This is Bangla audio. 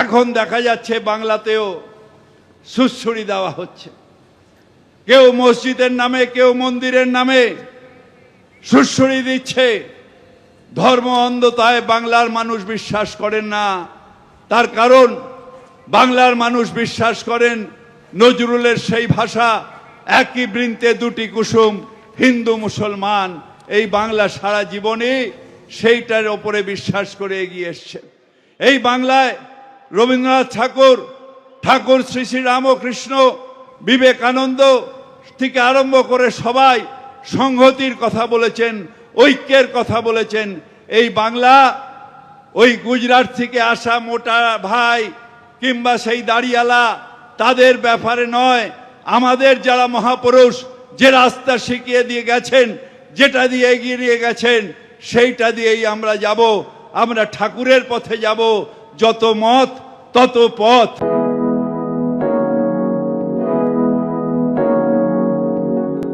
এখন দেখা যাচ্ছে বাংলাতেও সুশ্রুড়ি দেওয়া হচ্ছে। কেউ মসজিদের নামে, কেউ মন্দিরের নামে সুশ্রুড়ি দিচ্ছে। ধর্ম অন্ধতায় বাংলার মানুষ বিশ্বাস করেন না। তার কারণ, বাংলার মানুষ বিশ্বাস করেন নজরুলের সেই ভাষা, একই বৃন্তে দুটি কুসুম, হিন্দু মুসলমান। এই বাংলা সারা জীবনে সেইটার ওপরে বিশ্বাস করে এগিয়ে এসছে এই বাংলায় রবীন্দ্রনাথ ঠাকুর ঠাকুর শ্রী শ্রী রামকৃষ্ণ, বিবেকানন্দ থেকে আরম্ভ করে সবাই সংহতির কথা বলেছেন, ঐক্যের কথা বলেছেন। এই বাংলা, ওই গুজরাট থেকে আসা মোটা ভাই কিংবা সেই দাড়িয়ালা, তাদের ব্যাপারে নয়। আমাদের যারা মহাপুরুষ, যে রাস্তা শিখিয়ে দিয়ে গেছেন, যেটা দিয়ে এগিয়ে গেছেন, সেইটা দিয়েই আমরা যাব। আমরা ঠাকুরের পথে যাব। যত মত তত পথ।